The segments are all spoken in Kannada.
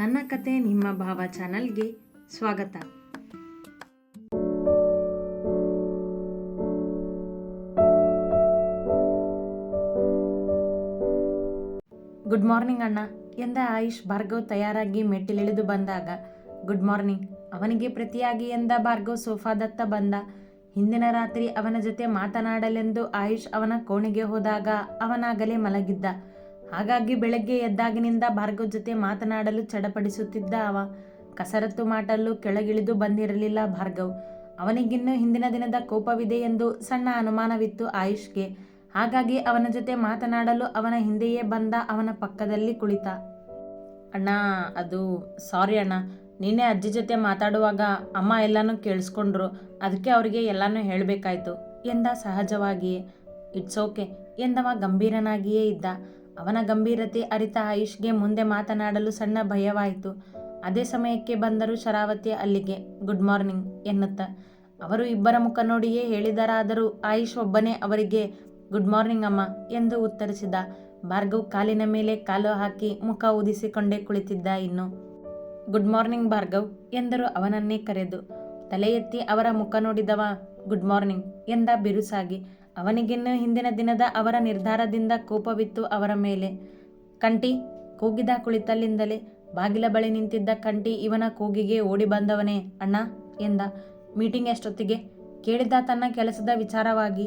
ನನ್ನ ಕತೆ ನಿಮ್ಮ ಭಾವ ಚಾನಲ್ಗೆ ಸ್ವಾಗತ. ಗುಡ್ ಮಾರ್ನಿಂಗ್ ಅಣ್ಣ. ಎಂದ ಆಯುಷ್ ಭಾರ್ಗವ್ ತಯಾರಾಗಿ ಮೆಟ್ಟಿಲಿಳಿದು ಬಂದಾಗ, ಗುಡ್ ಮಾರ್ನಿಂಗ್. ಅವನಿಗೆ ಪ್ರತಿಯಾಗಿ ಎಂದ ಭಾರ್ಗವ್ ಸೋಫಾದತ್ತ ಬಂದ. ಹಿಂದಿನ ರಾತ್ರಿ ಅವನ ಜೊತೆ ಮಾತನಾಡಲೆಂದು ಆಯುಷ್ ಅವನ ಕೋಣೆಗೆ ಹೋದಾಗ ಅವನಾಗಲೇ ಮಲಗಿದ್ದ. ಹಾಗಾಗಿ ಬೆಳಗ್ಗೆ ಎದ್ದಾಗಿನಿಂದ ಭಾರ್ಗವ್ ಜೊತೆ ಮಾತನಾಡಲು ಚಡಪಡಿಸುತ್ತಿದ್ದ ಅವ. ಕಸರತ್ತು ಮಾಡಲು ಕೆಳಗಿಳಿದು ಬಂದಿರಲಿಲ್ಲ ಭಾರ್ಗವ್. ಅವನಿಗಿನ್ನೂ ಹಿಂದಿನ ದಿನದ ಕೋಪವಿದೆ ಎಂದು ಸಣ್ಣ ಅನುಮಾನವಿತ್ತು ಆಯುಷ್ಗೆ. ಹಾಗಾಗಿ ಅವನ ಜೊತೆ ಮಾತನಾಡಲು ಅವನ ಹಿಂದೆಯೇ ಬಂದ ಅವನ ಪಕ್ಕದಲ್ಲಿ ಕುಳಿತ. ಅಣ್ಣ, ಅದು ಸಾರಿ ಅಣ್ಣ. ನೀನೇ ಅಜ್ಜಿ ಜೊತೆ ಮಾತಾಡುವಾಗ ಅಮ್ಮ ಎಲ್ಲನೂ ಕೇಳಿಸ್ಕೊಂಡ್ರು. ಅದಕ್ಕೆ ಅವರಿಗೆ ಎಲ್ಲನೂ ಹೇಳಬೇಕಾಯ್ತು ಎಂದ ಸಹಜವಾಗಿಯೇ. ಇಟ್ಸ್ ಓಕೆ ಎಂದವ ಗಂಭೀರನಾಗಿಯೇ ಇದ್ದ. ಅವನ ಗಂಭೀರತೆ ಅರಿತ ಆಯುಷ್ಗೆ ಮುಂದೆ ಮಾತನಾಡಲು ಸಣ್ಣ ಭಯವಾಯಿತು. ಅದೇ ಸಮಯಕ್ಕೆ ಬಂದರು ಶರಾವತಿ ಅಲ್ಲಿಗೆ, ಗುಡ್ ಮಾರ್ನಿಂಗ್ ಎನ್ನುತ್ತ. ಅವರು ಇಬ್ಬರ ಮುಖ ನೋಡಿಯೇ ಹೇಳಿದರಾದರೂ ಆಯುಷ್ ಒಬ್ಬನೇ ಅವರಿಗೆ, ಗುಡ್ ಮಾರ್ನಿಂಗ್ ಅಮ್ಮ ಎಂದು ಉತ್ತರಿಸಿದ. ಭಾರ್ಗವ್ ಕಾಲಿನ ಮೇಲೆ ಕಾಲು ಹಾಕಿ ಮುಖ ಊದಿಸಿಕೊಂಡೇ ಕುಳಿತಿದ್ದ ಇನ್ನು. ಗುಡ್ ಮಾರ್ನಿಂಗ್ ಭಾರ್ಗವ್ ಎಂದರು ಅವನನ್ನೇ ಕರೆದು. ತಲೆ ಎತ್ತಿ ಅವರ ಮುಖ ನೋಡಿದವ, ಗುಡ್ ಮಾರ್ನಿಂಗ್ ಎಂದ ಬಿರುಸಾಗಿ. ಅವನಿಗಿನ್ನೂ ಹಿಂದಿನ ದಿನದ ಅವರ ನಿರ್ಧಾರದಿಂದ ಕೋಪವಿತ್ತು ಅವರ ಮೇಲೆ. ಕಂಟಿ ಕೂಗಿದ ಕುಳಿತಲ್ಲಿಂದಲೇ ಬಾಗಿಲ ಬಳಿ ನಿಂತಿದ್ದ ಕಂಟಿ ಇವನ ಕೂಗಿಗೆ ಓಡಿ ಬಂದವನೇ ಅಣ್ಣ ಎಂದ. ಮೀಟಿಂಗ್ ಎಷ್ಟೊತ್ತಿಗೆ? ಕೇಳಿದ ತನ್ನ ಕೆಲಸದ ವಿಚಾರವಾಗಿ.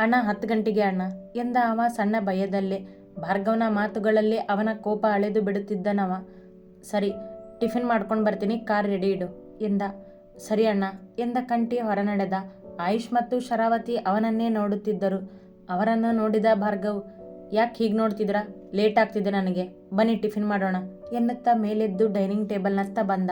ಅಣ್ಣ, ಹತ್ತು ಗಂಟೆಗೆ ಅಣ್ಣ ಎಂದ ಅವ ಸಣ್ಣ ಭಯದಲ್ಲೇ ಭಾರ್ಗವನ ಮಾತುಗಳಲ್ಲಿ ಅವನ ಕೋಪ ಅಳೆದು ಬಿಡುತ್ತಿದ್ದನವ. ಸರಿ, ಟಿಫಿನ್ ಮಾಡ್ಕೊಂಡು ಬರ್ತೀನಿ, ಕಾರ್ ರೆಡಿ ಇಡು ಎಂದ. ಸರಿ ಅಣ್ಣ ಎಂದ ಕಂಟಿ ಹೊರನಡೆದ. ಆಯುಷ್ ಮತ್ತು ಶರಾವತಿ ಅವನನ್ನೇ ನೋಡುತ್ತಿದ್ದರು. ಅವರನ್ನು ನೋಡಿದ ಭಾರ್ಗವ್, ಯಾಕೆ ಹೀಗೆ ನೋಡ್ತಿದ್ರಾ ಲೇಟ್ ಆಗ್ತಿದೆ ನನಗೆ. ಬನ್ನಿ ಟಿಫಿನ್ ಮಾಡೋಣ. ಎನ್ನುತ್ತಾ ಮೇಲೆದ್ದು ಡೈನಿಂಗ್ ಟೇಬಲ್ನತ್ತ ಬಂದ.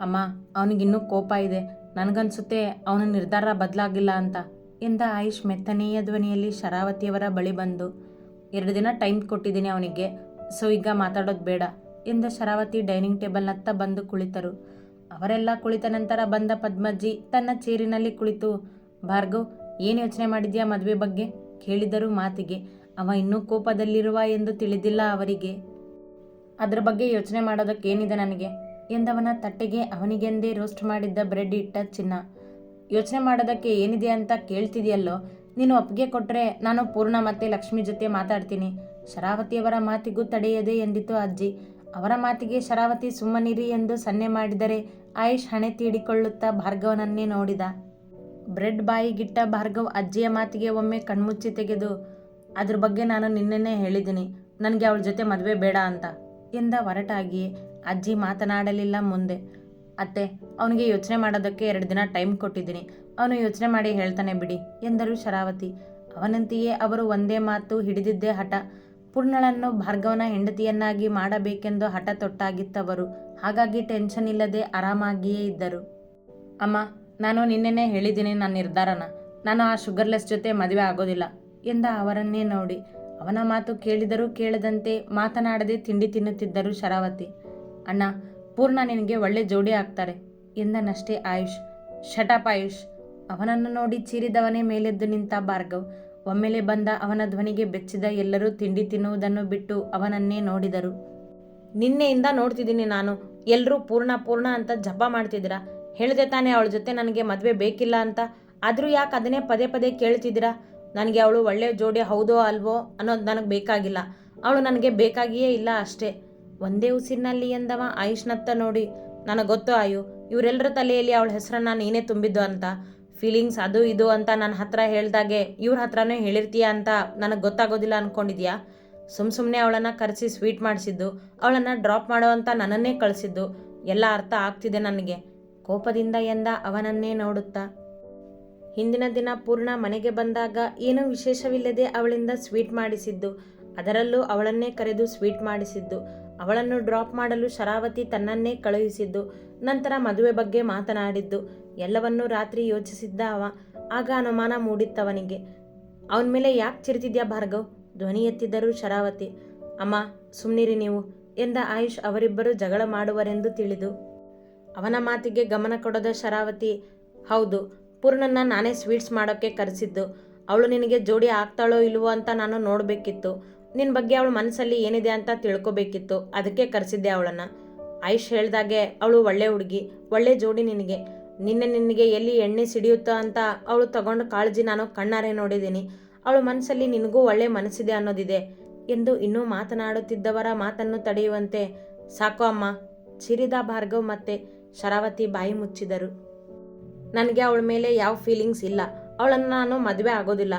ಅಮ್ಮ ಅವನಿಗಿನ್ನೂ ಕೋಪ ಇದೆ. ನನಗನ್ಸುತ್ತೆ ಅವನ ನಿರ್ಧಾರ ಬದಲಾಗಿಲ್ಲ ಅಂತ, ಎಂದ ಆಯುಷ್ ಮೆತ್ತನೆಯ ಧ್ವನಿಯಲ್ಲಿ ಶರಾವತಿಯವರ ಬಳಿ ಬಂದು. ಎರಡು ದಿನ ಟೈಮ್ ಕೊಟ್ಟಿದ್ದೀನಿ ಅವನಿಗೆ, ಸೊ ಈಗ ಮಾತಾಡೋದು ಬೇಡ, ಎಂದ ಶರಾವತಿ ಡೈನಿಂಗ್ ಟೇಬಲ್ನತ್ತ ಬಂದು ಕುಳಿತರು. ಅವರೆಲ್ಲ ಕುಳಿತ ನಂತರ ಬಂದ ಪದ್ಮಜ್ಜಿ ತನ್ನ ಚೇರಿನಲ್ಲಿ ಕುಳಿತು, ಭಾರ್ಗವ್, ಏನು ಯೋಚನೆ ಮಾಡಿದ್ಯಾ ಮದುವೆ ಬಗ್ಗೆ? ಕೇಳಿದರು ಮಾತಿಗೆ. ಅವ ಇನ್ನೂ ಕೋಪದಲ್ಲಿರುವ ಎಂದು ತಿಳಿದಿಲ್ಲ ಅವರಿಗೆ. ಅದರ ಬಗ್ಗೆ ಯೋಚನೆ ಮಾಡೋದಕ್ಕೇನಿದೆ ನನಗೆ? ಎಂದವನ ತಟ್ಟೆಗೆ ಅವನಿಗೆಂದೇ ರೋಸ್ಟ್ ಮಾಡಿದ್ದ ಬ್ರೆಡ್ ಇಟ್ಟ ಚಿನ್ನ. ಯೋಚನೆ ಮಾಡೋದಕ್ಕೆ ಏನಿದೆ ಅಂತ ಕೇಳ್ತಿದೆಯಲ್ಲೋ? ನೀನು ಒಪ್ಪಿಗೆ ಕೊಟ್ಟರೆ ನಾನು ಪೂರ್ಣ ಮತ್ತೆ ಲಕ್ಷ್ಮಿ ಜೊತೆ ಮಾತಾಡ್ತೀನಿ. ಶರಾವತಿಯವರ ಮಾತಿಗೂ ತಡೆಯದೆ ಎಂದಿತು ಅಜ್ಜಿ. ಅವರ ಮಾತಿಗೆ ಶರಾವತಿ ಸುಮ್ಮನಿರಿ ಎಂದು ಸನ್ನೆ ಮಾಡಿದರೆ ಆಯುಷ್ ಹಣೆ ತೀಡಿಕೊಳ್ಳುತ್ತಾ ಭಾರ್ಗವನನ್ನೇ ನೋಡಿದ. ಬ್ರೆಡ್ ಬಾಯಿಗಿಟ್ಟ ಭಾರ್ಗವ್ ಅಜ್ಜಿಯ ಮಾತಿಗೆ ಒಮ್ಮೆ ಕಣ್ಮುಚ್ಚಿ ತೆಗೆದು, ಅದ್ರ ಬಗ್ಗೆ ನಾನು ನಿನ್ನೆನೇ ಹೇಳಿದ್ದೀನಿ. ನನಗೆ ಅವಳ ಜೊತೆ ಮದುವೆ ಬೇಡ ಅಂತ ಎಂದ ಹೊರಟಾಗಿ ಅಜ್ಜಿ ಮಾತನಾಡಲಿಲ್ಲ ಮುಂದೆ. ಅತ್ತೆ, ಅವನಿಗೆ ಯೋಚನೆ ಮಾಡೋದಕ್ಕೆ ಎರಡು ದಿನ ಟೈಮ್ ಕೊಟ್ಟಿದ್ದೀನಿ. ಅವನು ಯೋಚನೆ ಮಾಡಿ ಹೇಳ್ತಾನೆ ಬಿಡಿ ಎಂದರು ಶರಾವತಿ. ಅವನಂತೆಯೇ ಅವರು ಒಂದೇ ಮಾತು ಹಿಡಿದಿದ್ದೇ ಹಠ. ಪೂರ್ಣಳನ್ನು ಭಾರ್ಗವನ ಹೆಂಡತಿಯನ್ನಾಗಿ ಮಾಡಬೇಕೆಂದು ಹಠ ತೊಟ್ಟಾಗಿತ್ತವರು. ಹಾಗಾಗಿ ಟೆನ್ಷನ್ ಇಲ್ಲದೆ ಆರಾಮಾಗಿಯೇ ಇದ್ದರು. ಅಮ್ಮ, ನಾನು ನಿನ್ನೆನೇ ಹೇಳಿದ್ದೀನಿ ನನ್ನ ನಿರ್ಧಾರನ. ನಾನು ಆ ಶುಗರ್ಲೆಸ್ ಜೊತೆ ಮದುವೆ ಆಗೋದಿಲ್ಲ ಎಂದ ಅವರನ್ನೇ ನೋಡಿ. ಅವನ ಮಾತು ಕೇಳಿದರೂ ಕೇಳದಂತೆ ಮಾತನಾಡದೆ ತಿಂಡಿ ತಿನ್ನುತ್ತಿದ್ದರು ಶರಾವತಿ. ಅಣ್ಣ, ಪೂರ್ಣ ನಿನಗೆ ಒಳ್ಳೆ ಜೋಡಿ ಆಗ್ತಾರೆ ಎಂದನಷ್ಟೇ ಆಯುಷ್. ಶಟಪ್ ಆಯುಷ್. ಅವನನ್ನು ನೋಡಿ ಚೀರಿದವನೇ ಮೇಲೆದ್ದು ನಿಂತ ಭಾರ್ಗವ್. ಒಮ್ಮೆಲೆ ಬಂದ ಅವನ ಧ್ವನಿಗೆ ಬೆಚ್ಚಿದ ಎಲ್ಲರೂ ತಿಂಡಿ ತಿನ್ನುವುದನ್ನು ಬಿಟ್ಟು ಅವನನ್ನೇ ನೋಡಿದರು. ನಿನ್ನೆಯಿಂದ ನೋಡ್ತಿದ್ದೀನಿ ನಾನು. ಎಲ್ಲರೂ ಪೂರ್ಣ ಪೂರ್ಣ ಅಂತ ಜಪ ಮಾಡ್ತಿದ್ದೀರಾ? ಹೇಳಿದೆ ತಾನೇ ಅವಳ ಜೊತೆ ನನಗೆ ಮದುವೆ ಬೇಕಿಲ್ಲ ಅಂತ. ಆದರೂ ಯಾಕೆ ಅದನ್ನೇ ಪದೇ ಪದೇ ಕೇಳ್ತಿದ್ದೀರಾ? ನನಗೆ ಅವಳು ಒಳ್ಳೆ ಜೋಡಿ ಹೌದೋ ಅಲ್ವೋ ಅನ್ನೋದು ನನಗೆ ಬೇಕಾಗಿಲ್ಲ. ಅವಳು ನನಗೆ ಬೇಕಾಗಿಯೇ ಇಲ್ಲ ಅಷ್ಟೇ. ಒಂದೇ ಉಸಿರಿನಲ್ಲಿ ಎಂದವ ಆಯುಷ್ನತ್ತ ನೋಡಿ. ನನಗೆ ಗೊತ್ತು ಆಯು ಇವರೆಲ್ಲರ ತಲೆಯಲ್ಲಿ ಅವಳ ಹೆಸರನ್ನ ನೀನೇ ತುಂಬಿದ್ದು ಅಂತ. ಫೀಲಿಂಗ್ಸ್ ಅದು ಇದು ಅಂತ ನನ್ನ ಹತ್ರ ಹೇಳ್ದಾಗೆ ಇವ್ರ ಹತ್ರನೇ ಹೇಳಿರ್ತೀಯ ಅಂತ ನನಗೆ ಗೊತ್ತಾಗೋದಿಲ್ಲ ಅಂದ್ಕೊಂಡಿದ್ಯಾ ಸುಮ್ಮ ಸುಮ್ಮನೆ ಅವಳನ್ನು ಕರೆಸಿ ಸ್ವೀಟ್ ಮಾಡಿಸಿದ್ದು, ಅವಳನ್ನು ಡ್ರಾಪ್ ಮಾಡೋ ಅಂತ ನನ್ನನ್ನೇ ಕಳಿಸಿದ್ದು. ಎಲ್ಲ ಅರ್ಥ ಆಗ್ತಿದೆ ನನಗೆ. ಕೋಪದಿಂದ ಎಂದ ಅವನನ್ನೇ ನೋಡುತ್ತಾ. ಹಿಂದಿನ ದಿನ ಪೂರ್ಣ ಮನೆಗೆ ಬಂದಾಗ ಏನೂ ವಿಶೇಷವಿಲ್ಲದೆ ಅವಳಿಂದ ಸ್ವೀಟ್ ಮಾಡಿಸಿದ್ದು. ಅದರಲ್ಲೂ ಅವಳನ್ನೇ ಕರೆದು ಸ್ವೀಟ್ ಮಾಡಿಸಿದ್ದು. ಅವಳನ್ನು ಡ್ರಾಪ್ ಮಾಡಲು ಶರಾವತಿ ತನ್ನನ್ನೇ ಕಳುಹಿಸಿದ್ದು. ನಂತರ ಮದುವೆ ಬಗ್ಗೆ ಮಾತನಾಡಿದ್ದು. ಎಲ್ಲವನ್ನೂ ರಾತ್ರಿ ಯೋಚಿಸಿದ್ದ ಅವ. ಆಗ ಅನುಮಾನ ಮೂಡಿತ್ತವನಿಗೆ. ಅವನ ಮೇಲೆ ಯಾಕೆ ಚಿರಿತಿದ್ಯಾ ಭಾರ್ಗವ್? ಧ್ವನಿ ಎತ್ತಿದ್ದರು ಶರಾವತಿ, ಅಮ್ಮ, ಸುಮ್ನಿರಿ ನೀವು ಎಂದ ಆಯುಷ್ ಅವರಿಬ್ಬರು ಜಗಳ ಮಾಡುವರೆಂದು ತಿಳಿದು, ಅವನ ಮಾತಿಗೆ ಗಮನ ಕೊಡದ ಶರಾವತಿ, ಹೌದು, ಪೂರ್ಣನ್ನ ನಾನೇ ಸ್ವೀಟ್ಸ್ ಮಾಡೋಕ್ಕೆ ಕರೆಸಿದ್ದು. ಅವಳು ನಿನಗೆ ಜೋಡಿ ಆಗ್ತಾಳೋ ಇಲ್ವೋ ಅಂತ ನಾನು ನೋಡಬೇಕಿತ್ತು. ನಿನ್ನ ಬಗ್ಗೆ ಅವಳು ಮನಸ್ಸಲ್ಲಿ ಏನಿದೆ ಅಂತ ತಿಳ್ಕೊಬೇಕಿತ್ತು. ಅದಕ್ಕೆ ಕರೆಸಿದ್ದೆ ಅವಳನ್ನು. ಆಯುಷ್ ಹೇಳಿದಾಗೆ ಅವಳು ಒಳ್ಳೆ ಹುಡುಗಿ, ಒಳ್ಳೆ ಜೋಡಿ ನಿನಗೆ. ನಿನ್ನೆ ನಿನಗೆ ಎಲ್ಲಿ ಎಣ್ಣೆ ಸಿಡಿಯುತ್ತೋ ಅಂತ ಅವಳು ತಗೊಂಡು ಕಾಳಜಿ ನಾನು ಕಣ್ಣಾರೆ ನೋಡಿದ್ದೀನಿ. ಅವಳ ಮನಸ್ಸಲ್ಲಿ ನಿನಗೂ ಒಳ್ಳೆ ಮನಸ್ಸಿದೆ ಅನ್ನೋದಿದೆ ಎಂದು ಇನ್ನೂ ಮಾತನಾಡುತ್ತಿದ್ದವರ ಮಾತನ್ನು ತಡೆಯುವಂತೆ ಸಾಕು ಅಮ್ಮ, ಚಿರಿದ ಭಾರ್ಗವ್ ಮತ್ತೆ ಶರಾವತಿ ಬಾಯಿ ಮುಚ್ಚಿದರು. ನನಗೆ ಅವಳ ಮೇಲೆ ಯಾವ ಫೀಲಿಂಗ್ಸ್ ಇಲ್ಲ. ಅವಳನ್ನು ನಾನು ಮದುವೆ ಆಗೋದಿಲ್ಲ.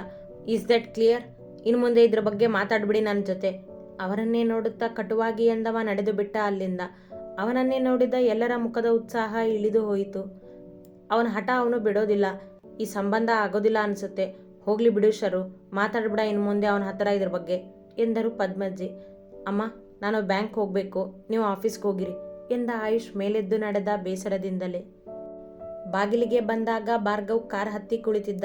ಈಸ್ ದಟ್ ಕ್ಲಿಯರ್ ಇನ್ನು ಮುಂದೆ ಇದ್ರ ಬಗ್ಗೆ ಮಾತಾಡ್ಬಿಡಿ ನನ್ನ ಜೊತೆ. ಅವರನ್ನೇ ನೋಡುತ್ತಾ ಕಟುವಾಗಿ ಎಂದವ ನಡೆದು ಬಿಟ್ಟ ಅಲ್ಲಿಂದ. ಅವನನ್ನೇ ನೋಡಿದ ಎಲ್ಲರ ಮುಖದ ಉತ್ಸಾಹ ಇಳಿದು ಹೋಯಿತು. ಅವನ ಹಠ ಅವನು ಬಿಡೋದಿಲ್ಲ. ಈ ಸಂಬಂಧ ಆಗೋದಿಲ್ಲ ಅನಿಸುತ್ತೆ. ಹೋಗ್ಲಿ ಬಿಡು ಶರು, ಮಾತಾಡ್ಬಿಡ ಇನ್ನು ಮುಂದೆ ಅವನ ಹತ್ರ ಇದ್ರ ಬಗ್ಗೆ, ಎಂದರು ಪದ್ಮಜ್ಜಿ. ಅಮ್ಮ, ನಾನು ಬ್ಯಾಂಕ್ ಹೋಗಬೇಕು, ನೀವು ಆಫೀಸ್ಗೆ ಹೋಗಿರಿ, ಎಂದ ಆಯುಷ್ ಮೇಲೆದ್ದು ನಡೆದ ಬೇಸರದಿಂದಲೇ. ಬಾಗಿಲಿಗೆ ಬಂದಾಗ ಭಾರ್ಗವ್ ಕಾರ್ ಹತ್ತಿ ಕುಳಿತಿದ್ದ,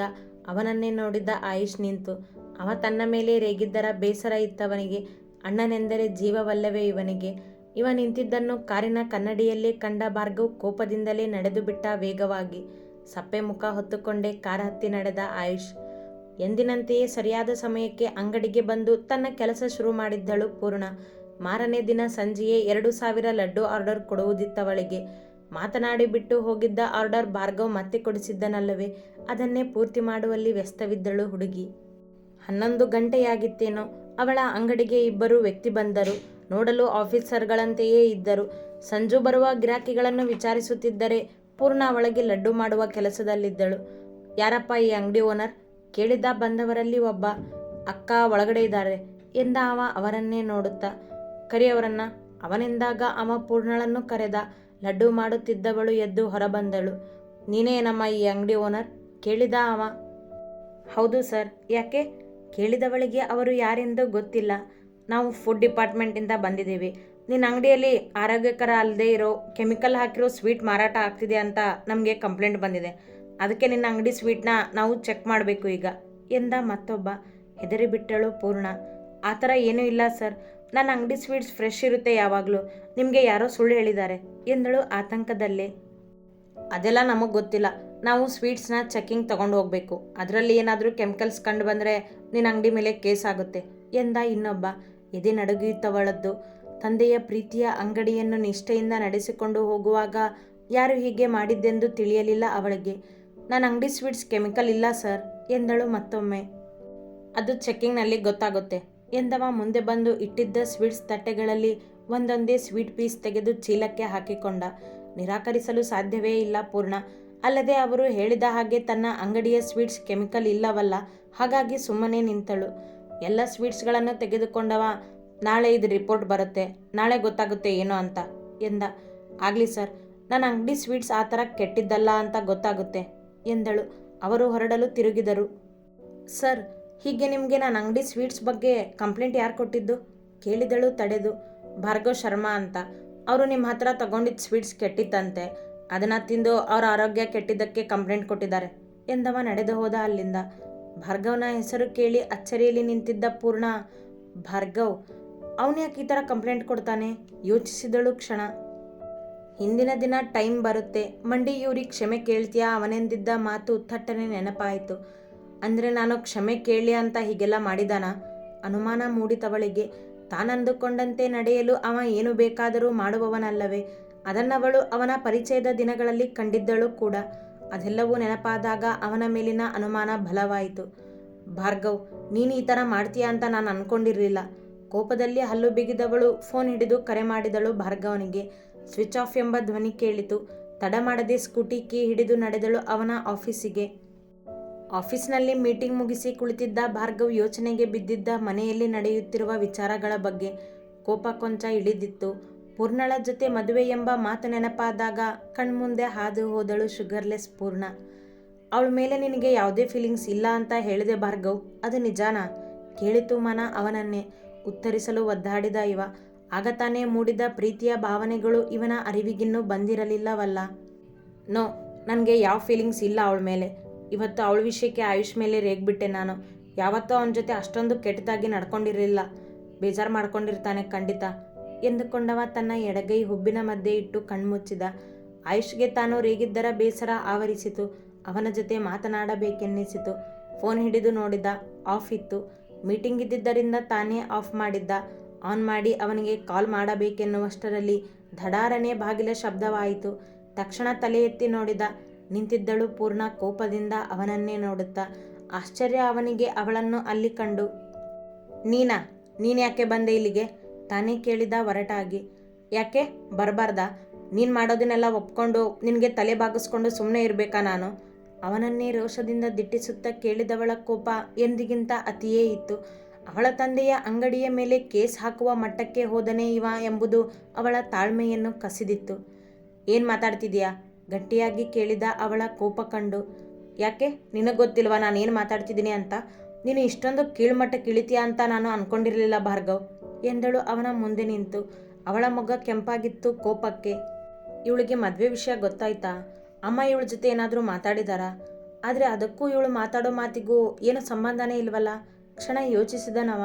ಅವನನ್ನೇ ನೋಡಿದ್ದ ಆಯುಷ್ ನಿಂತು. ಅವ ತನ್ನ ಮೇಲೆ ರೇಗಿದ್ದರ ಬೇಸರ ಇತ್ತವನಿಗೆ, ಅಣ್ಣನೆಂದರೆ ಜೀವವಲ್ಲವೇ ಇವನಿಗೆ. ಇವ ನಿಂತಿದ್ದನ್ನು ಕಾರಿನ ಕನ್ನಡಿಯಲ್ಲೇ ಕಂಡ ಭಾರ್ಗವ್ ಕೋಪದಿಂದಲೇ ನಡೆದು ಬಿಟ್ಟ ವೇಗವಾಗಿ. ಸಪ್ಪೆ ಮುಖ ಹೊತ್ತುಕೊಂಡೇ ಕಾರ್ ಹತ್ತಿ ನಡೆದ ಆಯುಷ್ ಎಂದಿನಂತೆಯೇ ಸರಿಯಾದ ಸಮಯಕ್ಕೆ ಅಂಗಡಿಗೆ ಬಂದು ತನ್ನ ಕೆಲಸ ಶುರು ಮಾಡಿದ್ದಳು ಪೂರ್ಣ. ಮಾರನೇ ದಿನ ಸಂಜೆಯೇ ಎರಡು ಸಾವಿರ ಲಡ್ಡು ಆರ್ಡರ್ ಕೊಡುವುದಿತ್ತವಳಿಗೆ. ಮಾತನಾಡಿ ಬಿಟ್ಟು ಹೋಗಿದ್ದ ಆರ್ಡರ್ ಭಾರ್ಗವ್ ಮತ್ತೆ ಕೊಡಿಸಿದ್ದನಲ್ಲವೇ? ಅದನ್ನೇ ಪೂರ್ತಿ ಮಾಡುವಲ್ಲಿ ವ್ಯಸ್ತವಿದ್ದಳು ಹುಡುಗಿ. ಹನ್ನೊಂದು ಗಂಟೆಯಾಗಿತ್ತೇನೋ? ಅವಳ ಅಂಗಡಿಗೆ ಇಬ್ಬರು ವ್ಯಕ್ತಿ ಬಂದರು. ನೋಡಲು ಆಫೀಸರ್ಗಳಂತೆಯೇ ಇದ್ದರು. ಸಂಜು ಬರುವ ಗಿರಾಕಿಗಳನ್ನು ವಿಚಾರಿಸುತ್ತಿದ್ದರೆ ಪೂರ್ಣ ಅವಳಿಗೆ ಲಡ್ಡು ಮಾಡುವ ಕೆಲಸದಲ್ಲಿದ್ದಳು. ಯಾರಪ್ಪ ಈ ಅಂಗಡಿ ಓನರ್? ಕೇಳಿದ್ದ ಬಂದವರಲ್ಲಿ ಒಬ್ಬ ಅಕ್ಕ ಒಳಗಡೆ ಇದ್ದಾರೆ ಎಂದ ಅವ ಅವರನ್ನೇ ನೋಡುತ್ತಾ. ಕರಿಯವರನ್ನ, ಅವನೆಂದಾಗ ಅವ ಪೂರ್ಣಳನ್ನು ಕರೆದ. ಲಡ್ಡು ಮಾಡುತ್ತಿದ್ದವಳು ಎದ್ದು ಹೊರಬಂದಳು. ನೀನೇ ನಮ್ಮ ಈ ಅಂಗಡಿ ಓನರ್? ಕೇಳಿದ ಅವ. ಹೌದು ಸರ್. ಯಾಕೆ? ಕೇಳಿದವಳಿಗೆ ಅವರು ಯಾರೆಂದು ಗೊತ್ತಿಲ್ಲ. ನಾವು ಫುಡ್ ಡಿಪಾರ್ಟ್ಮೆಂಟಿಂದ ಬಂದಿದ್ದೀವಿ. ನಿನ್ನ ಅಂಗಡಿಯಲ್ಲಿ ಆರೋಗ್ಯಕರ ಅಲ್ಲದೆ ಇರೋ ಕೆಮಿಕಲ್ ಹಾಕಿರೋ ಸ್ವೀಟ್ ಮಾರಾಟ ಆಗ್ತಿದೆ ಅಂತ ನಮಗೆ ಕಂಪ್ಲೇಂಟ್ ಬಂದಿದೆ. ಅದಕ್ಕೆ ನಿನ್ನ ಅಂಗಡಿ ಸ್ವೀಟ್ನ ನಾವು ಚೆಕ್ ಮಾಡಬೇಕು ಈಗ. ಎಂದ ಮತ್ತೊಬ್ಬ, ಹೆದರಿ ಬಿಟ್ಟಳು ಪೂರ್ಣ. ಆ ಥರ ಏನೂ ಇಲ್ಲ ಸರ್. ನನ್ನ ಅಂಗಡಿ ಸ್ವೀಟ್ಸ್ ಫ್ರೆಶ್ ಇರುತ್ತೆ ಯಾವಾಗಲೂ. ನಿಮಗೆ ಯಾರೋ ಸುಳ್ಳು ಹೇಳಿದ್ದಾರೆ ಎಂದಳು ಆತಂಕದಲ್ಲೇ. ಅದೆಲ್ಲ ನಮಗೆ ಗೊತ್ತಿಲ್ಲ. ನಾವು ಸ್ವೀಟ್ಸ್ನ ಚೆಕ್ಕಿಂಗ್ ತಗೊಂಡು ಹೋಗಬೇಕು. ಅದರಲ್ಲಿ ಏನಾದರೂ ಕೆಮಿಕಲ್ಸ್ ಕಂಡು ಬಂದರೆ ನಿನ್ನ ಅಂಗಡಿ ಮೇಲೆ ಕೇಸ್ ಆಗುತ್ತೆ ಎಂದ ಇನ್ನೊಬ್ಬ, ಎದೆ ನಡುಗಿಯುತ್ತವಳದ್ದು ತಂದೆಯ ಪ್ರೀತಿಯ ಅಂಗಡಿಯನ್ನು ನಿಷ್ಠೆಯಿಂದ ನಡೆಸಿಕೊಂಡು ಹೋಗುವಾಗ ಯಾರು ಹೀಗೆ ಮಾಡಿದ್ದೆಂದು ತಿಳಿಯಲಿಲ್ಲ ಅವಳಿಗೆ. ನನ್ನ ಅಂಗಡಿ ಸ್ವೀಟ್ಸ್ ಕೆಮಿಕಲ್ ಇಲ್ಲ ಸರ್, ಎಂದಳು ಮತ್ತೊಮ್ಮೆ. ಅದು ಚೆಕ್ಕಿಂಗ್ನಲ್ಲಿ ಗೊತ್ತಾಗುತ್ತೆ, ಎಂದವ ಮುಂದೆ ಬಂದು ಇಟ್ಟಿದ್ದ ಸ್ವೀಟ್ಸ್ ತಟ್ಟೆಗಳಲ್ಲಿ ಒಂದೊಂದೇ ಸ್ವೀಟ್ ಪೀಸ್ ತೆಗೆದು ಚೀಲಕ್ಕೆ ಹಾಕಿಕೊಂಡ. ನಿರಾಕರಿಸಲು ಸಾಧ್ಯವೇ ಇಲ್ಲ ಪೂರ್ಣ. ಅಲ್ಲದೆ ಅವರು ಹೇಳಿದ ಹಾಗೆ ತನ್ನ ಅಂಗಡಿಯ ಸ್ವೀಟ್ಸ್ ಕೆಮಿಕಲ್ ಇಲ್ಲವಲ್ಲ, ಹಾಗಾಗಿ ಸುಮ್ಮನೆ ನಿಂತಳು. ಎಲ್ಲ ಸ್ವೀಟ್ಸ್ಗಳನ್ನು ತೆಗೆದುಕೊಂಡವ, ನಾಳೆ ಇದು ರಿಪೋರ್ಟ್ ಬರುತ್ತೆ, ನಾಳೆ ಗೊತ್ತಾಗುತ್ತೆ ಏನೋ ಅಂತ, ಎಂದ. ಆಗಲಿ ಸರ್ ನನ್ನ ಅಂಗಡಿ ಸ್ವೀಟ್ಸ್ ಆ ಥರ ಕೆಟ್ಟಿದ್ದಲ್ಲ ಅಂತ ಗೊತ್ತಾಗುತ್ತೆ. ಎಂದಳು. ಅವರು ಹೊರಡಲು ತಿರುಗಿದರು. ಸರ್, ಹೀಗೆ ನಿಮಗೆ ನಾನು ಅಂಗಡಿ ಸ್ವೀಟ್ಸ್ ಬಗ್ಗೆ ಕಂಪ್ಲೇಂಟ್ ಯಾರು ಕೊಟ್ಟಿದ್ದು? ಕೇಳಿದಳು ತಡೆದು. ಭಾರ್ಗವ್ ಶರ್ಮಾ ಅಂತ. ಅವರು ನಿಮ್ಮ ಹತ್ರ ತಗೊಂಡಿದ್ದ ಸ್ವೀಟ್ಸ್ ಕೆಟ್ಟಿತ್ತಂತೆ. ಅದನ್ನು ತಿಂದು ಅವರ ಆರೋಗ್ಯ ಕೆಟ್ಟಿದ್ದಕ್ಕೆ ಕಂಪ್ಲೇಂಟ್ ಕೊಟ್ಟಿದ್ದಾರೆ, ಎಂದವ ನಡೆದು ಹೋದ ಅಲ್ಲಿಂದ. ಭಾರ್ಗವ್ನ ಹೆಸರು ಕೇಳಿ ಅಚ್ಚರಿಯಲ್ಲಿ ನಿಂತಿದ್ದ ಪೂರ್ಣ, ಭಾರ್ಗವ್ ಅವನು ಯಾಕೆ ಈ ಥರ ಕಂಪ್ಲೇಂಟ್ ಕೊಡ್ತಾನೆ? ಯೋಚಿಸಿದಳು ಕ್ಷಣ. ಹಿಂದಿನ ದಿನ ಟೈಮ್ ಬರುತ್ತೆ. ಮಂಡಿ ಇವ್ರಿ ಕ್ಷಮೆ ಕೇಳ್ತೀಯಾ? ಅವನೆಂದಿದ್ದ ಮಾತು ಥಟ್ಟನೆ ನೆನಪಾಯಿತು. ಅಂದರೆ ನಾನು ಕ್ಷಮೆ ಕೇಳಿ ಅಂತ ಹೀಗೆಲ್ಲ ಮಾಡಿದಾನ? ಅನುಮಾನ ಮೂಡಿತವಳಿಗೆ, ತಾನಂದುಕೊಂಡಂತೆ ನಡೆಯಲು ಅವ ಏನು ಬೇಕಾದರೂ ಮಾಡುವವನಲ್ಲವೇ? ಅದನ್ನವಳು ಅವನ ಪರಿಚಯದ ದಿನಗಳಲ್ಲಿ ಕಂಡಿದ್ದಳು ಕೂಡ. ಅದೆಲ್ಲವೂ ನೆನಪಾದಾಗ ಅವನ ಮೇಲಿನ ಅನುಮಾನ ಬಲವಾಯಿತು. ಭಾರ್ಗವ್, ನೀನು ಈ ಥರ ಮಾಡ್ತೀಯಾ ಅಂತ ನಾನು ಅನ್ಕೊಂಡಿರಲಿಲ್ಲ. ಕೋಪದಲ್ಲಿ ಹಲ್ಲು ಬಿಗಿದವಳು ಫೋನ್ ಹಿಡಿದು ಕರೆ ಮಾಡಿದಳು ಭಾರ್ಗವನಿಗೆ. ಸ್ವಿಚ್ ಆಫ್ ಎಂಬ ಧ್ವನಿ ಕೇಳಿತು. ತಡ ಮಾಡದೆ ಸ್ಕೂಟಿ ಕೀ ಹಿಡಿದು ನಡೆದಳು ಅವನ ಆಫೀಸಿಗೆ. ಆಫೀಸ್ನಲ್ಲಿ ಮೀಟಿಂಗ್ ಮುಗಿಸಿ ಕುಳಿತಿದ್ದ ಭಾರ್ಗವ್ ಯೋಚನೆಗೆ ಬಿದ್ದಿದ್ದ ಮನೆಯಲ್ಲಿ ನಡೆಯುತ್ತಿರುವ ವಿಚಾರಗಳ ಬಗ್ಗೆ ಕೋಪ ಕೊಂಚ ಇಳಿದಿತ್ತು. ಪೂರ್ಣಳ ಜೊತೆ ಮದುವೆ ಎಂಬ ಮಾತು ನೆನಪಾದಾಗ ಕಣ್ಮುಂದೆ ಹಾದು ಹೋದಳು ಶುಗರ್ಲೆಸ್ ಪೂರ್ಣ. ಅವಳ ಮೇಲೆ ನಿನಗೆ ಯಾವುದೇ ಫೀಲಿಂಗ್ಸ್ ಇಲ್ಲ ಅಂತ ಹೇಳಿದೆ ಭಾರ್ಗವ್. ಅದು ನಿಜಾನಾ? ಕೇಳಿತು ಮನ ಅವನನ್ನೇ. ಉತ್ತರಿಸಲು ಒದ್ದಾಡಿದ ಇವ. ಆಗ ತಾನೇ ಮೂಡಿದ ಪ್ರೀತಿಯ ಭಾವನೆಗಳು ಇವನ ಅರಿವಿಗಿನ್ನೂ ಬಂದಿರಲಿಲ್ಲವಲ್ಲ. ನೋ, ನನಗೆ ಯಾವ ಫೀಲಿಂಗ್ಸ್ ಇಲ್ಲ ಅವಳ ಮೇಲೆ. ಇವತ್ತು ಅವಳ ವಿಷಯಕ್ಕೆ ಆಯುಷ್ ಮೇಲೆ ರೇಗ್ಬಿಟ್ಟೆ ನಾನು. ಯಾವತ್ತೂ ಅವನ ಜೊತೆ ಅಷ್ಟೊಂದು ಕೆಟ್ಟದಾಗಿ ನಡ್ಕೊಂಡಿರಲಿಲ್ಲ. ಬೇಜಾರು ಮಾಡ್ಕೊಂಡಿರ್ತಾನೆ ಖಂಡಿತ ಎಂದುಕೊಂಡವ ತನ್ನ ಎಡಗೈ ಹುಬ್ಬಿನ ಮಧ್ಯೆ ಇಟ್ಟು ಕಣ್ಮುಚ್ಚಿದ. ಆಯುಷ್ಗೆ ತಾನು ರೇಗಿದ್ದರ ಬೇಸರ ಆವರಿಸಿತು. ಅವನ ಜೊತೆ ಮಾತನಾಡಬೇಕೆನ್ನಿಸಿತು. ಫೋನ್ ಹಿಡಿದು ನೋಡಿದ. ಆಫ್ ಇತ್ತು. ಮೀಟಿಂಗ್ ಇದ್ದಿದ್ದರಿಂದ ತಾನೇ ಆಫ್ ಮಾಡಿದ್ದ. ಆನ್ ಮಾಡಿ ಅವನಿಗೆ ಕಾಲ್ ಮಾಡಬೇಕೆನ್ನುವಷ್ಟರಲ್ಲಿ ಧಡಾರನೆ ಬಾಗಿಲ ಶಬ್ದವಾಯಿತು. ತಕ್ಷಣ ತಲೆ ಎತ್ತಿ ನೋಡಿದ. ನಿಂತಿದ್ದಳು ಪೂರ್ಣ ಕೋಪದಿಂದ ಅವನನ್ನೇ ನೋಡುತ್ತಾ. ಆಶ್ಚರ್ಯ ಅವನಿಗೆ ಅವಳನ್ನು ಅಲ್ಲಿ ಕಂಡು. ನೀನಾ ಯಾಕೆ ಬಂದೆ ಇಲ್ಲಿಗೆ? ತಾನೇ ಕೇಳಿದ ಹೊರಟಾಗಿ ಯಾಕೆ? ಬರಬಾರ್ದ? ನೀನು ಮಾಡೋದನ್ನೆಲ್ಲ ಒಪ್ಕೊಂಡು ನಿನಗೆ ತಲೆ ಬಾಗಿಸ್ಕೊಂಡು ಸುಮ್ಮನೆ ಇರಬೇಕಾ ನಾನು? ಅವನನ್ನೇ ರೋಷದಿಂದ ದಿಟ್ಟಿಸುತ್ತಾ ಕೇಳಿದವಳ ಕೋಪ ಎಂದಿಗಿಂತ ಅತಿಯೇ ಇತ್ತು. ಅವಳ ತಂದೆಯ ಅಂಗಡಿಯ ಮೇಲೆ ಕೇಸ್ ಹಾಕುವ ಮಟ್ಟಕ್ಕೆ ಹೋದನೇ ಇವ ಎಂಬುದು ಅವಳ ತಾಳ್ಮೆಯನ್ನು ಕಸಿದಿತ್ತು. ಏನು ಮಾತಾಡ್ತಿದೀಯಾ? ಗಟ್ಟಿಯಾಗಿ ಕೇಳಿದ ಅವಳ ಕೋಪ ಕಂಡು. ಯಾಕೆ? ನಿನಗೆ ಗೊತ್ತಿಲ್ವಾ ನಾನು ಏನು ಮಾತಾಡ್ತಿದ್ದೀನಿ ಅಂತ? ನೀನು ಇಷ್ಟೊಂದು ಕೀಳ್ಮಟ್ಟಕ್ಕೆ ಇಳಿತೀಯ ಅಂತ ನಾನು ಅನ್ಕೊಂಡಿರಲಿಲ್ಲ ಭಾರ್ಗವ್. ಎಂದಳು ಅವನ ಮುಂದೆ ನಿಂತು. ಅವಳ ಮಗ ಕೆಂಪಾಗಿತ್ತು ಕೋಪಕ್ಕೆ. ಇವಳಿಗೆ ಮದುವೆ ವಿಷಯ ಗೊತ್ತಾಯ್ತಾ? ಅಮ್ಮ ಇವಳ ಜೊತೆ ಏನಾದರೂ ಮಾತಾಡಿದಾರಾ? ಆದರೆ ಅದಕ್ಕೂ ಇವಳು ಮಾತಾಡೋ ಮಾತಿಗೂ ಏನು ಸಂಬಂಧನೇ ಇಲ್ವಲ್ಲ? ಕ್ಷಣ ಯೋಚಿಸಿದನವ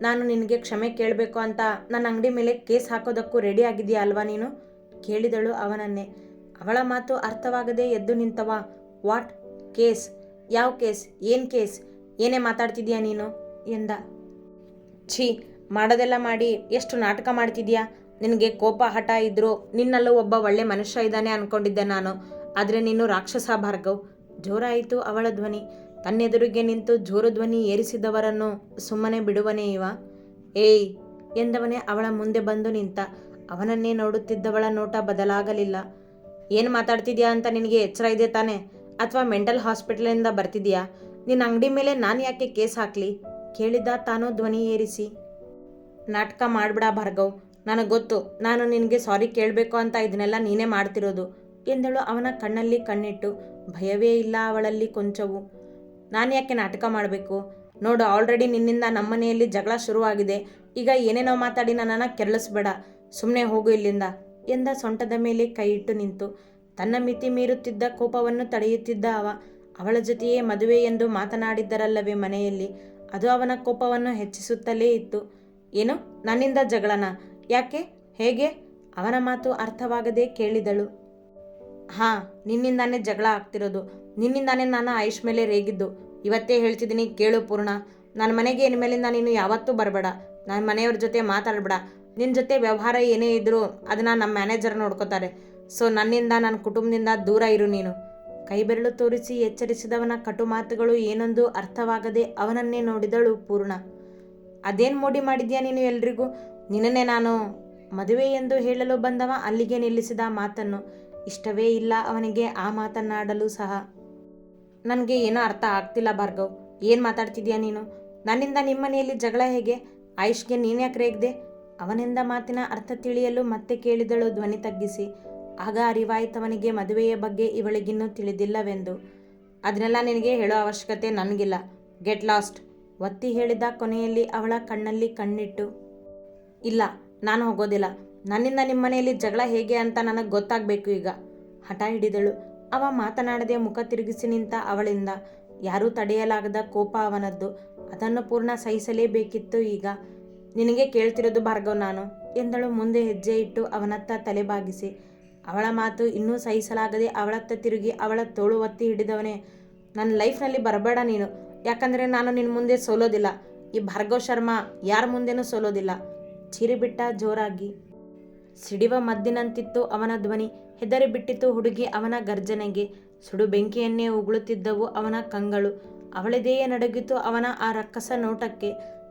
ನಾನು ನಿನಗೆ ಕ್ಷಮೆ ಕೇಳಬೇಕು ಅಂತ ನನ್ನ ಅಂಗಡಿ ಮೇಲೆ ಕೇಸ್ ಹಾಕೋದಕ್ಕೂ ರೆಡಿ ಆಗಿದೆಯಾ ಅಲ್ವಾ ನೀನು? ಕೇಳಿದಳು ಅವನನ್ನೇ. ಅವಳ ಮಾತು ಅರ್ಥವಾಗದೆ ಎದ್ದು ನಿಂತವ? What case? ಯಾವ ಕೇಸ್? ಏನು ಕೇಸ್? ಏನೇ ಮಾತಾಡ್ತಿದ್ಯಾ ನೀನು? ಎಂದ. ಛೀ, ಮಾಡೋದೆಲ್ಲ ಮಾಡಿ ಎಷ್ಟು ನಾಟಕ ಮಾಡ್ತಿದ್ಯಾ ನಿನಗೆ ಕೋಪ, ಹಠ ಇದ್ರು ನಿನ್ನಲ್ಲೂ ಒಬ್ಬ ಒಳ್ಳೆ ಮನುಷ್ಯ ಇದ್ದಾನೆ ಅನ್ಕೊಂಡಿದ್ದೆ ನಾನು. ಆದರೆ ನೀನು ರಾಕ್ಷಸ ಭಾರ್ಗವ್. ಜೋರಾಯಿತು ಅವಳ ಧ್ವನಿ. ತನ್ನೆದುರಿಗೆ ನಿಂತು ಜೋರು ಧ್ವನಿ ಏರಿಸಿದವರನ್ನು ಸುಮ್ಮನೆ ಬಿಡುವನೇ ಇವ. ಏಯ್, ಎಂದವನೇ ಅವಳ ಮುಂದೆ ಬಂದು ನಿಂತ. ಅವನನ್ನೇ ನೋಡುತ್ತಿದ್ದವಳ ನೋಟ ಬದಲಾಗಲಿಲ್ಲ. ಏನು ಮಾತಾಡ್ತಿದ್ಯಾ ಅಂತ ನಿನಗೆ ಎಚ್ಚರ ಇದೆ ತಾನೆ? ಅಥವಾ ಮೆಂಟಲ್ ಹಾಸ್ಪಿಟಲಿಂದ ಬರ್ತಿದ್ಯಾ? ನಿನ್ನ ಅಂಗಡಿ ಮೇಲೆ ನಾನು ಯಾಕೆ ಕೇಸ್ ಹಾಕಲಿ? ಕೇಳಿದ ತಾನು ಧ್ವನಿ ಏರಿಸಿ. ನಾಟಕ ಮಾಡ್ಬಿಡ ಭಾರ್ಗವ್, ನನಗೆ ಗೊತ್ತು. ನಾನು ನಿನಗೆ ಸಾರಿ ಕೇಳಬೇಕು ಅಂತ ಇದನ್ನೆಲ್ಲ ನೀನೇ ಮಾಡ್ತಿರೋದು ಎಂದಳು ಅವನ ಕಣ್ಣಲ್ಲಿ ಕಣ್ಣಿಟ್ಟು. ಭಯವೇ ಇಲ್ಲ ಅವಳಲ್ಲಿ ಕೊಂಚವು. ನಾನು ಯಾಕೆ ನಾಟಕ ಮಾಡಬೇಕು? ನೋಡು ಆಲ್ರೆಡಿ ನಿನ್ನಿಂದ ನಮ್ಮ ಮನೆಯಲ್ಲಿ ಜಗಳ ಶುರುವಾಗಿದೆ. ಈಗ ಏನೇನೋ ಮಾತಾಡಿ ನನ್ನನ್ನು ಕೆರಳಿಸ್ಬೇಡ. ಸುಮ್ಮನೆ ಹೋಗು ಇಲ್ಲಿಂದ ಎಂದ ಸೊಂಟದ ಮೇಲೆ ಕೈ ಇಟ್ಟು ನಿಂತು. ತನ್ನ ಮಿತಿ ಮೀರುತ್ತಿದ್ದ ಕೋಪವನ್ನು ತಡೆಯುತ್ತಿದ್ದ ಅವ. ಅವಳ ಜೊತೆಯೇ ಮದುವೆ ಎಂದು ಮಾತನಾಡಿದ್ದರಲ್ಲವೇ ಮನೆಯಲ್ಲಿ. ಅದು ಅವನ ಕೋಪವನ್ನು ಹೆಚ್ಚಿಸುತ್ತಲೇ ಇತ್ತು. ಏನು? ನನ್ನಿಂದ ಜಗಳನ? ಯಾಕೆ? ಹೇಗೆ? ಅವನ ಮಾತು ಅರ್ಥವಾಗದೆ ಕೇಳಿದಳು. ಹಾಂ, ನಿನ್ನಿಂದಾನೇ ಜಗಳ ಆಗ್ತಿರೋದು. ನಿನ್ನಿಂದಾನೇ ನಾನು ಆಯುಷ್ ಮೇಲೆ ರೇಗಿದ್ದು. ಇವತ್ತೇ ಹೇಳ್ತಿದ್ದೀನಿ, ಕೇಳು ಪೂರ್ಣ. ನನ್ನ ಮನೆಗೆ ಇನ್ಮೇಲಿಂದ ನೀನು ಯಾವತ್ತೂ ಬರಬೇಡ. ನನ್ನ ಮನೆಯವ್ರ ಜೊತೆ ಮಾತಾಡಬೇಡ. ನಿನ್ನ ಜೊತೆ ವ್ಯವಹಾರ ಏನೇ ಇದ್ದರೂ ಅದನ್ನು ನಮ್ಮ ಮ್ಯಾನೇಜರ್ ನೋಡ್ಕೋತಾರೆ. ಸೊ, ನನ್ನಿಂದ ನನ್ನ ಕುಟುಂಬದಿಂದ ದೂರ ಇರು ನೀನು. ಕೈಬೆರಳು ತೋರಿಸಿ ಎಚ್ಚರಿಸಿದವನ ಕಟು ಮಾತುಗಳು ಏನೊಂದು ಅರ್ಥವಾಗದೆ ಅವನನ್ನೇ ನೋಡಿದಳು ಪೂರ್ಣ. ಅದೇನು ಮೋಡಿ ಮಾಡಿದ್ಯಾ ನೀನು ಎಲ್ರಿಗೂ? ನಿನ್ನನ್ನೇ ನಾನು ಮದುವೆ ಎಂದು ಹೇಳಲು ಬಂದವ ಅಲ್ಲಿಗೆ ನಿಲ್ಲಿಸಿದ ಮಾತನ್ನು. ಇಷ್ಟವೇ ಇಲ್ಲ ಅವನಿಗೆ ಆ ಮಾತನ್ನಾಡಲು ಸಹ. ನನಗೆ ಏನೋ ಅರ್ಥ ಆಗ್ತಿಲ್ಲ ಭಾರ್ಗವ್. ಏನು ಮಾತಾಡ್ತಿದ್ಯಾ ನೀನು? ನನ್ನಿಂದ ನಿಮ್ಮನೆಯಲ್ಲಿ ಜಗಳ ಹೇಗೆ? ಆಯುಷ್ಗೆ ನೀನು ಯಾಕೆ ರೇಗ್ದೆ? ಅವನಿಂದ ಮಾತಿನ ಅರ್ಥ ತಿಳಿಯಲು ಮತ್ತೆ ಕೇಳಿದಳು ಧ್ವನಿ ತಗ್ಗಿಸಿ. ಆಗ ಅರಿವಾಯಿತವನಿಗೆ ಮದುವೆಯ ಬಗ್ಗೆ ಇವಳಿಗಿನ್ನೂ ತಿಳಿದಿಲ್ಲವೆಂದು. ಅದನ್ನೆಲ್ಲ ನಿನಗೆ ಹೇಳೋ ಅವಶ್ಯಕತೆ ನನಗಿಲ್ಲ. Get lost. ಒತ್ತಿ ಹೇಳಿದ ಕೊನೆಯಲ್ಲಿ ಅವಳ ಕಣ್ಣಲ್ಲಿ ಕಣ್ಣಿಟ್ಟು, ಇಲ್ಲ, ನಾನು ಹೋಗೋದಿಲ್ಲ. ನನ್ನಿಂದ ನಿಮ್ಮ ಮನೆಯಲ್ಲಿ ಜಗಳ ಹೇಗೆ ಅಂತ ನನಗೆ ಗೊತ್ತಾಗಬೇಕು ಈಗ. ಹಠ ಹಿಡಿದಳು. ಅವ ಮಾತನಾಡದೆ ಮುಖ ತಿರುಗಿಸಿ ನಿಂತ ಅವಳಿಂದ, ಯಾರೂ ತಡೆಯಲಾಗದ ಕೋಪ ಅವನದ್ದು. ಅದನ್ನು ಪೂರ್ಣ ಸಹಿಸಲೇಬೇಕಿತ್ತು ಈಗ. ನಿನಗೆ ಕೇಳ್ತಿರೋದು ಭಾರ್ಗವ್ ನಾನು, ಎಂದಳು ಮುಂದೆ ಹೆಜ್ಜೆ ಇಟ್ಟು ಅವನತ್ತ ತಲೆ ಬಾಗಿಸಿ. ಅವಳ ಮಾತು ಇನ್ನೂ ಸಹಿಸಲಾಗದೆ ಅವಳತ್ತ ತಿರುಗಿ ಅವಳ ತೋಳು ಒತ್ತಿ ಹಿಡಿದವನೇ, ನನ್ನ ಲೈಫ್ನಲ್ಲಿ ಬರಬೇಡ ನೀನು. ಯಾಕಂದರೆ ನಾನು ನಿನ್ನ ಮುಂದೆ ಸೋಲೋದಿಲ್ಲ. ಈ ಭಾರ್ಗವ್ ಶರ್ಮಾ ಯಾರ ಮುಂದೆನೂ ಸೋಲೋದಿಲ್ಲ. ಚಿರಿಬಿಟ್ಟ ಜೋರಾಗಿ ಸಿಡಿವ ಮದ್ದಿನಂತಿತ್ತು ಅವನ ಧ್ವನಿ. ಹೆದರಿ ಬಿಟ್ಟಿತು ಹುಡುಗಿ ಅವನ ಗರ್ಜನೆಗೆ. ಸುಡು ಬೆಂಕಿಯನ್ನೇ ಉಗುಳುತ್ತಿದ್ದವು ಅವನ ಕಂಗಳು. ಅವಳದೆಯೇ ನಡುಗಿತು ಅವನ ಆ ರಕ್ಕಸ ನೋಟಕ್ಕೆ.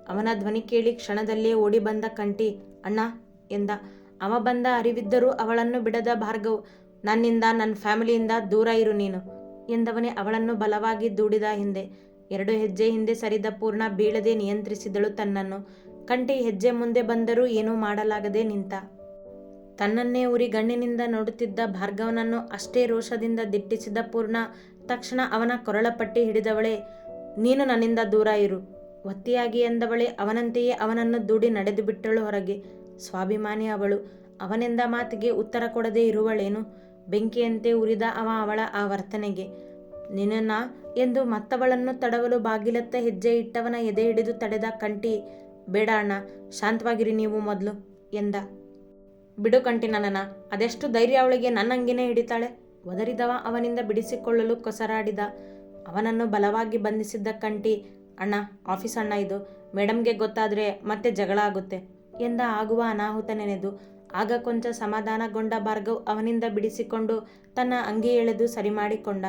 ಅವನ ಧ್ವನಿ ಕೇಳಿ ಕ್ಷಣದಲ್ಲೇ ಓಡಿ ಬಂದ ಕಂಟಿ ಅಣ್ಣ, ಎಂದ. ಅವ ಬಂದ ಅರಿವಿದ್ದರೂ ಅವಳನ್ನು ಬಿಡದ ಭಾರ್ಗವ್, ನನ್ನಿಂದ ನನ್ನ ಫ್ಯಾಮಿಲಿಯಿಂದ ದೂರ ಇರು ನೀನು, ಎಂದವನೇ ಅವಳನ್ನು ಬಲವಾಗಿ ದೂಡಿದ ಹಿಂದೆ. ಎರಡು ಹೆಜ್ಜೆ ಹಿಂದೆ ಸರಿದ ಪೂರ್ಣ ಬೀಳದೆ ನಿಯಂತ್ರಿಸಿದಳು ತನ್ನನ್ನು. ಕಂಟಿ ಹೆಜ್ಜೆ ಮುಂದೆ ಬಂದರೂ ಏನೂ ಮಾಡಲಾಗದೆ ನಿಂತ. ತನ್ನನ್ನೇ ಉರಿ ಗಣ್ಣಿನಿಂದ ನೋಡುತ್ತಿದ್ದ ಭಾರ್ಗವನನ್ನು ಅಷ್ಟೇ ರೋಷದಿಂದ ದಿಟ್ಟಿಸಿದ ಪೂರ್ಣ. ತಕ್ಷಣ ಅವನ ಕೊರಳಪಟ್ಟಿ ಹಿಡಿದವಳೆ, ನೀನು ನನ್ನಿಂದ ದೂರ ಇರು. ಒತ್ತಿಯಾಗಿ ಎಂದವಳೆ, ಅವನಂತೆಯೇ ಅವನನ್ನು ದೂಡಿ ನಡೆದು ಬಿಟ್ಟಳು ಹೊರಗೆ. ಸ್ವಾಭಿಮಾನಿ ಅವಳು. ಅವನೆಂದ ಮಾತಿಗೆ ಉತ್ತರ ಕೊಡದೆ ಇರುವಳೇನು? ಬೆಂಕಿಯಂತೆ ಉರಿದ ಅವ ಅವಳ ಆ ವರ್ತನೆಗೆ ನಿನ್ನ ಎಂದು ಮತ್ತವಳನ್ನು ತಡವಲು ಬಾಗಿಲತ್ತ ಹೆಜ್ಜೆ ಇಟ್ಟವನ ಎದೆ ಹಿಡಿದು ತಡೆದ ಕಂಟಿ ಬೇಡ ಅಣ್ಣ, ಶಾಂತವಾಗಿರಿ ನೀವು ಮೊದಲು ಎಂದ. ಬಿಡು ಕಂಟಿ ನನ್ನನ, ಅದೆಷ್ಟು ಧೈರ್ಯ ಅವಳಿಗೆ ನನ್ನಂಗೆನೇ ಹಿಡಿತಾಳೆ? ಒದರಿದವ ಅವನಿಂದ ಬಿಡಿಸಿಕೊಳ್ಳಲು ಕೊಸರಾಡಿದ, ಅವನನ್ನು ಬಲವಾಗಿ ಬಂಧಿಸಿದ್ದ ಕಂಟಿ ಅಣ್ಣ, ಆಫೀಸ್ ಅಣ್ಣ ಇದು. ಮೇಡಮ್ಗೆ ಗೊತ್ತಾದರೆ ಮತ್ತೆ ಜಗಳ ಆಗುತ್ತೆ. ಎಂದ ಆಗುವ ಅನಾಹುತ ನೆನೆದು ಆಗ ಕೊಂಚ ಸಮಾಧಾನಗೊಂಡ ಭಾರ್ಗವ್ ಅವನಿಂದ ಬಿಡಿಸಿಕೊಂಡು ತನ್ನ ಅಂಗಿ ಎಳೆದು ಸರಿ ಮಾಡಿಕೊಂಡ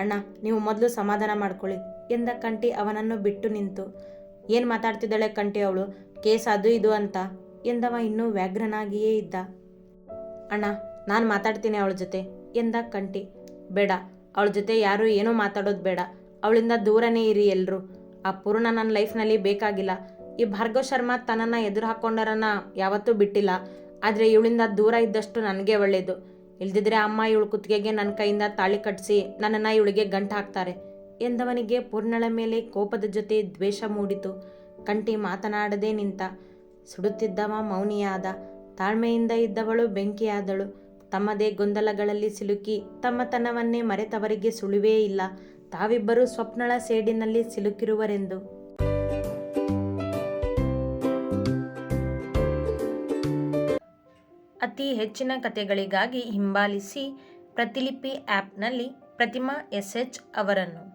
ಅಣ್ಣ, ನೀವು ಮೊದಲು ಸಮಾಧಾನ ಮಾಡ್ಕೊಳ್ಳಿ, ಎಂದ ಕಂಟಿ ಅವನನ್ನು ಬಿಟ್ಟು ನಿಂತು. ಏನು ಮಾತಾಡ್ತಿದ್ದಾಳೆ ಕಂಟಿ ಅವಳು? ಕೇಸ್ ಅದು ಇದು ಅಂತ. ಎಂದವ ಇನ್ನೂ ವ್ಯಾಘ್ರನಾಗಿಯೇ ಇದ್ದ. ಅಣ್ಣ, ನಾನು ಮಾತಾಡ್ತೀನಿ ಅವಳ ಜೊತೆ, ಎಂದ ಕಂಟಿ ಬೇಡ, ಅವಳ ಜೊತೆ ಯಾರೂ ಏನೂ ಮಾತಾಡೋದು ಬೇಡ. ಅವಳಿಂದ ದೂರನೇ ಇರಿ ಎಲ್ಲರೂ ಆ ಪೂರ್ಣ ನನ್ನ ಲೈಫ್ನಲ್ಲಿ ಬೇಕಾಗಿಲ್ಲ. ಈ ಭಾರ್ಗವ್ ಶರ್ಮಾ ತನ್ನನ್ನು ಎದುರು ಹಾಕ್ಕೊಂಡರನ್ನ ಯಾವತ್ತೂ ಬಿಟ್ಟಿಲ್ಲ. ಆದರೆ ಇವಳಿಂದ ದೂರ ಇದ್ದಷ್ಟು ನನಗೆ ಒಳ್ಳೆಯದು ಇಲ್ದಿದ್ರೆ ಅಮ್ಮ ಇವಳು ಕುತ್ತಿಗೆಗೆ ನನ್ನ ಕೈಯಿಂದ ತಾಳಿ ಕಟ್ಟಿಸಿ ನನ್ನನ್ನು ಇವಳಿಗೆ ಗಂಟು ಹಾಕ್ತಾರೆ, ಎಂದವನಿಗೆ ಪೂರ್ಣಳ ಮೇಲೆ ಕೋಪದ ಜೊತೆ ದ್ವೇಷ ಮೂಡಿತು. ಕಂಟಿ ಮಾತನಾಡದೇ ನಿಂತ. ಸುಡುತ್ತಿದ್ದವ ಮೌನಿಯಾದ. ತಾಳ್ಮೆಯಿಂದ ಇದ್ದವಳು ಬೆಂಕಿಯಾದಳು. ತಮ್ಮದೇ ಗೊಂದಲಗಳಲ್ಲಿ ಸಿಲುಕಿ ತಮ್ಮತನವನ್ನೇ ಮರೆತವರಿಗೆ ಸುಳಿವೇ ಇಲ್ಲ. ತಾವಿಬ್ಬರೂ ಸ್ವಪ್ನಳ ಸೇಡಿನಲ್ಲಿ ಸಿಲುಕಿರುವರೆಂದು. ಅತಿ ಹೆಚ್ಚಿನ ಕಥೆಗಳಿಗಾಗಿ ಹಿಂಬಾಲಿಸಿ ಪ್ರತಿಲಿಪಿ ಆ್ಯಪ್ನಲ್ಲಿ ಪ್ರತಿಮಾ ಎಸ್ ಎಚ್ ಅವರನ್ನು.